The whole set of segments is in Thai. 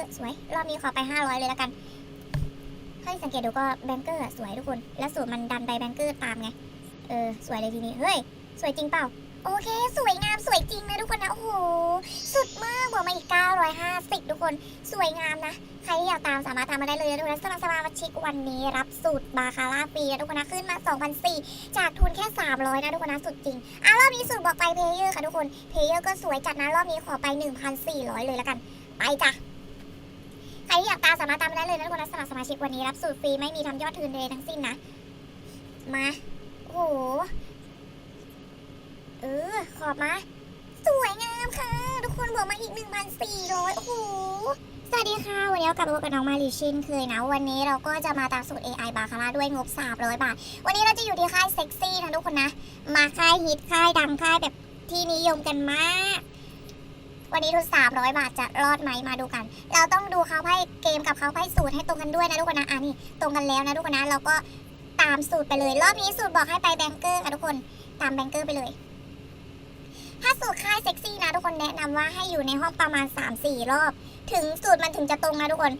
ร์สวย รอบนี้ขอไป 500 เลยแล้วกันถ้าที่สังเกตดูก็แบงเกอร์สวยทุกคน แล้วสูตรมันดันไปแบงเกอร์ตามไง เออ สวยเลยทีนี้ เฮ้ย สวยจริงเปล่า โอเค สวยงามสวยจริงนะทุกคนนะ โอ้โห สุดมากบวกมาอีก 950 ทุกคน สวยงามนะ ใครที่อยากตามสามารถตามมาได้เลยนะทุกคนนะสมัครสมาชิกวันนี้รับสูตรบาคาร่าฟรีนะทุกคนนะ ขึ้นมา2,400จากทุนแค่ 300 นะทุกคนนะ สุดจริง อะรอบนี้สูตรบอกไปเพเยอร์ค่ะทุกคน เพเยอร์ก็สวยจัดนะ รอบนี้ขอไป 1,400 เลยแล้วกัน ไปจ้ะ ครที่อยากตามสามารถตามได้เลยนะทุกคนสมัครสมาชิกวันนี้รับสูตรฟรีไม่มีทำยอดทุนเลยทั้งสิ้นนะ มา โอ้โห เออ ขอบมา สวยงามค่ะ ทุกคนบวกมาอีก 1,400 โอ้โห สวัสดีค่ะ วันนี้เรากลับมาพบกับน้องมาลีเช่นเคยนะ วันนี้เราก็จะมาตามสูตร AI บาคาร่าด้วยงบ 300 บาท วันนี้เราจะอยู่ที่ค่ายเซ็กซี่นะทุกคนนะ มาค่ายฮิตค่ายดังค่ายแบบที่นิยมกันมาก วันนี้ทุน300 บาทจะรอดไหมมาดูกัน เราต้องดูเขาไพ่เกมกับเขาไพ่สูตรให้ตรงกันด้วยนะทุกคนนะอะนี่ตรงกันแล้วนะทุกคนนะเราก็ตามสูตรไปเลย รอบนี้สูตรบอกให้ไปแบงเกอร์ค่ะทุกคนตามแบงเกอร์ไปเลย ถ้าสูตรค่ายเซ็กซี่นะทุกคนแนะนำว่าให้อยู่ในห้องประมาณ 3-4 รอบ ถึงสูตรมันถึงจะตรงนะทุกคน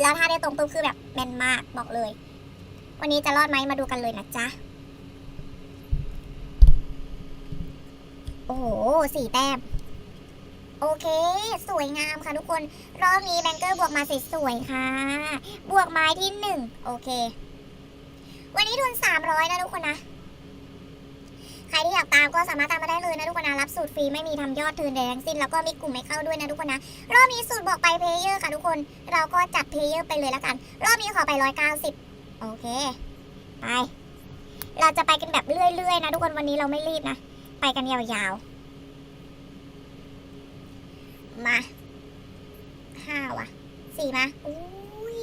แล้วถ้าได้ตรงปุ๊บคือแบบแมนมากบอกเลย วันนี้จะรอดไหมมาดูกันเลยนะจ๊ะโอ้โหสี่แต้ม โอเค สวยงามค่ะทุกคน รอบนี้แบงเกอร์บวกมาสวยๆค่ะ บวกไม้ที่หนึ่งโอเค วันนี้ทุน300นะทุกคนนะ ใครที่อยากตามก็สามารถตามมาได้เลยนะทุกคนนะ รับสูตรฟรีไม่มีทำยอดทืนใดทั้งสิ้น แล้วก็มีกลุ่มไม่เข้าด้วยนะทุกคนนะ รอบนี้สูตรบอกไปเพลเยอร์ค่ะทุกคน เราก็จัดเพลเยอร์ไปเลยแล้วกัน รอบนี้ขอไป190โอเค ไป เราจะไปกันแบบเรื่อยๆนะทุกคน วันนี้เราไม่รีบนะ ไปกันยาวๆ มาห้าว่ะสี่มาอุ้ย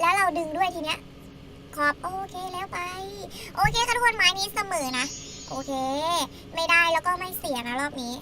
แล้วเราดึงด้วยทีเนี้ยขอบโอเคแล้วไป โอเคค่ะทุกคนไม้นี้เสมอนะ โอเค ไม่ได้แล้วก็ไม่เสียนะรอบนี้